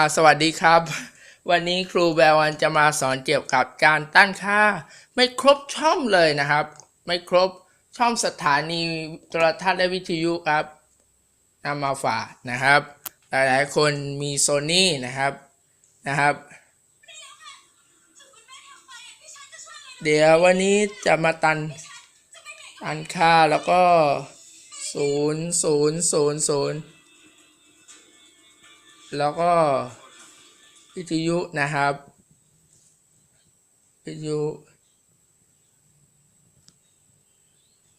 อ่าสวัสดีครับ วันนี้ครูแบลวันจะมาสอนเกี่ยวกับการตั้งค่า ไม่ครบช่องเลยนะครับ ไม่ครบช่องสถานีโทรทัศน์และวิทยุครับนำมาฝากนะครับ หลายๆคนมีโซนี่นะครับนะครับ เดี๋ยววันนี้จะมาตันตันค่าแล้วก็ศูนย์ศูนย์ศูนย์ศูนย์ แล้วก็วิทยุนะครับวิทยุ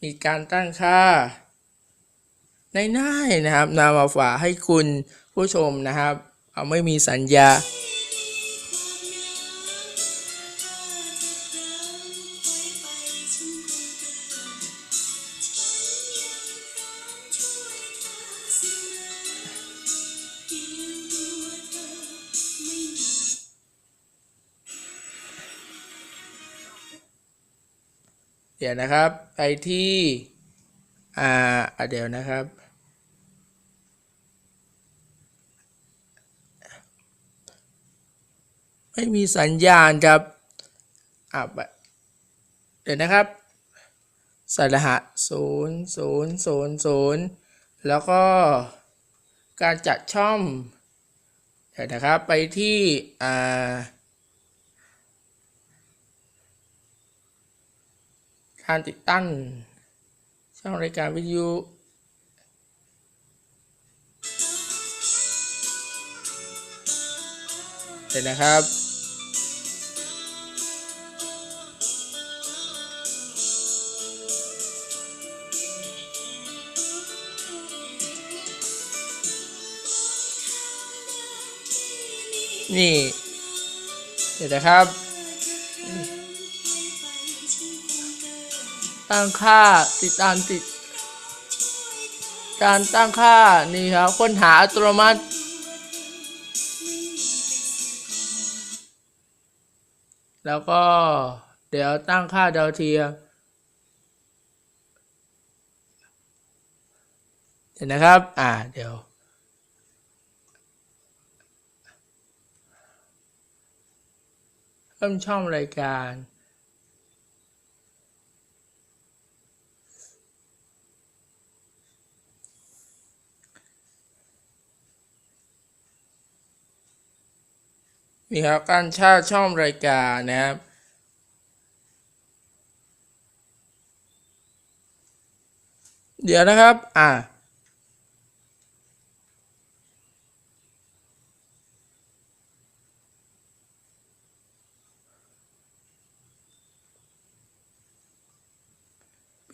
มีการตั้งค่า ในๆนะครับนำมาฝากให้คุณผู้ชมนะครับ เอาไม่มีสัญญา เดี๋ยวนะครับไปที่อ่าเดี๋ยวนะครับ ไม่มีสัญญาณครับอะเดี๋ยวนะครับใส่รหัสศูนย์ศูนย์ศูนย์ศูนย์แล้วก็การจัดช่องเดี๋ยวนะครับไปที่อ่า การติดตั้งช่องรายการวิทยุเดี๋ยวนะครับ นี่เดี๋ยวนะครับ ตั้งค่าติดตามติด การตั้งค่านี่ครับค้นหาอัตโนมัติแล้วก็เดี๋ยวตั้งค่าดาวเทียมเดี๋ยวนะครับ อ่า เดี๋ยว เพิ่มช่องรายการ นี่ครับการชาช่องรายการนะครับเดี๋ยวนะครับ อ่า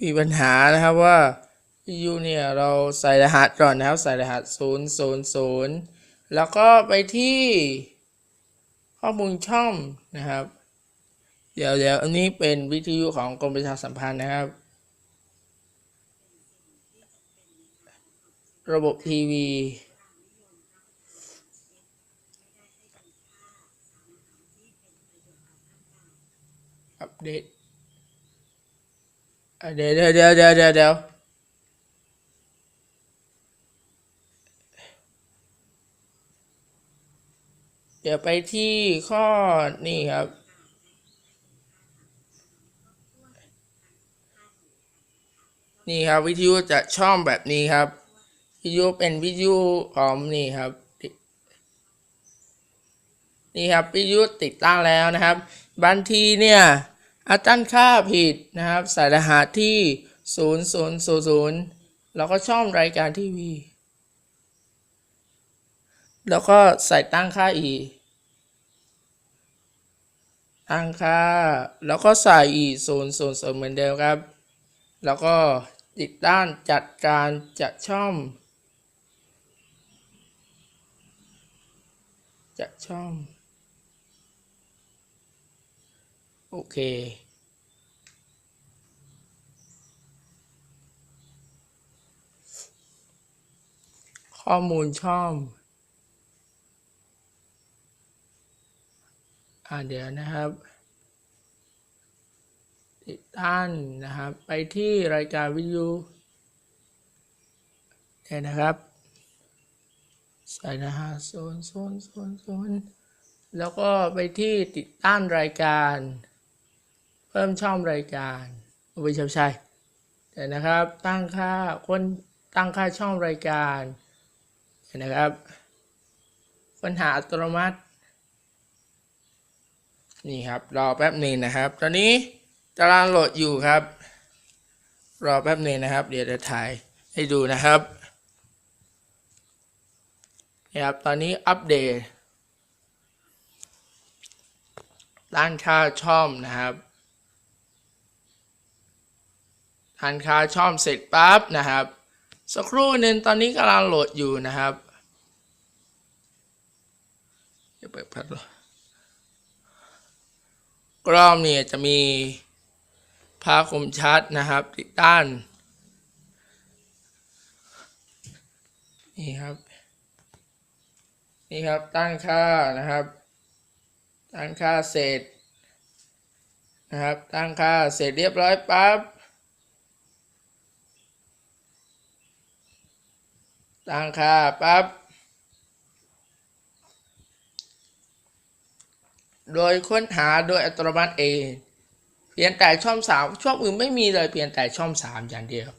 มีปัญหานะครับว่าวิทยุเนี่ย เราใส่รหัสก่อนนะครับ ใส่รหัส 000 แล้วก็ไปที่ ข้อมูลช่องนะครับ เดี๋ยวเดี๋ยวอันนี้เป็นวิทยุของกรมประชาสัมพันธ์นะครับ ระบบทีวีอัปเดตเดี๋ยวเดี๋ยวเดี๋ยวเดี๋ยวเดี๋ยว เดี๋ยวไปที่ข้อนี่ครับนี่ครับวิทยุจะช่องแบบนี้ครับ วิทยุเป็นวิทยุของนี่ครับ นี่ครับวิทยุติดตั้งแล้วนะครับบางทีเนี่ยอาตั้งค่าผิดนะครับใส่รหัสที่ 0000 แล้วก็ช่องรายการทีวี แล้วก็ใส่ตั้งค่าอีก ตั้งค่า แล้วก็ใส่อีก000เหมือนเดิมครับ แล้วก็ติดตั้งจัดการจัดช่อง จัดช่อง โอเคข้อมูลช่อง อ่าเดี๋ยวนะครับติดตั้งนะครับ ไปที่รายการวิทยุเดี๋ยวนะครับใส่นะฮะโซนโซนโซนโซนแล้วก็ไปที่ติดตั้งรายการ เพิ่มช่องรายการไม่ใช่ใช่เดี๋ยวนะครับ ตั้งค่าคนตั้งค่าช่องรายการเห็นนะครับ ปัญหาอัตโนมัติ นี่ครับรอแป๊บหนึ่งนะครับ ตอนนี้ตารางโหลดอยู่ครับ รอแป๊บหนึ่งนะครับ เดี๋ยวจะถ่ายให้ดูนะครับนี่ครับตอนนี้อัปเดตด้านค่าช่อมนะครับด้านค่าช่อมเสร็จปั๊บนะครับ สักครู่หนึ่งตอนนี้กำลังโหลดอยู่นะครับเดี๋ยวเปิดพัดลม กล้องเนี่ยจะมีภาพคมชัดนะครับติดด้านนี่ครับนี่ครับตั้งค่านะครับตั้งค่าเสร็จนะครับตั้งค่าเสร็จเรียบร้อยปั๊บตั้งค่าปั๊บ โดยค้นหาโดยอัตโนมัติเองเพียงแต่ช่องสามช่องอื่นไม่มีเลยเพียงแต่ช่องสามอย่างเดียว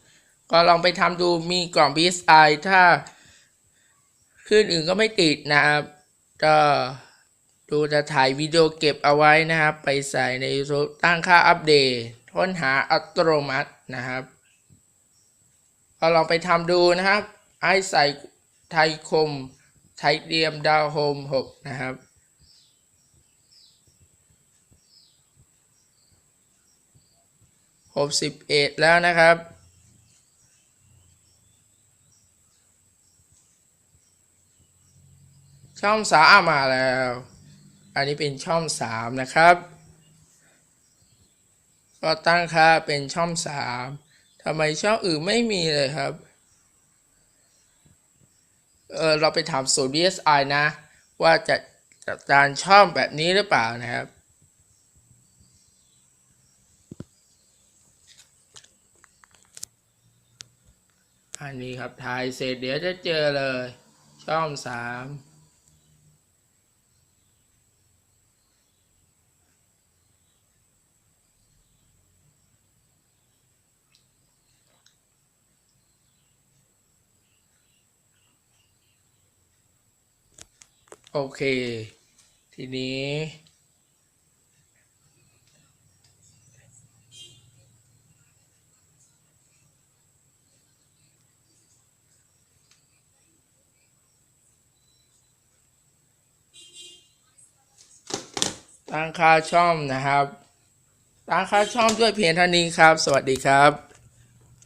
ก็ลองไปทำดูมีกล่อง BSI ถ้าขึ้นอื่นก็ไม่ติดนะครับก็ดูจะถ่ายวิดีโอเก็บเอาไว้นะครับ ไปใส่ใน YouTube ตั้งค่าอัปเดตค้นหาอัตโนมัตินะครับ ก็ลองไปทำดูนะครับไอใส่ไทยคมไทยเดียมดาวโฮม6นะครับ หกสิบเอ็ดแล้วนะครับ ช่องสามมาแล้ว อันนี้เป็นช่องสามนะครับ ก็ตั้งค่าเป็นช่องสามทำไมช่องอื่นไม่มีเลยครับ เออเราไปถามศูนย์ BSI นะ ว่าจะจัดการช่องแบบนี้หรือเปล่านะครับ อันนี้ครับถ่ายเสร็จเดี๋ยวจะเจอเลย ช่องสามโอเค ทีนี้ ตั้งค่าช่องนะครับ ตั้งค่าช่องด้วยเพียงเท่านี้ครับ สวัสดีครับ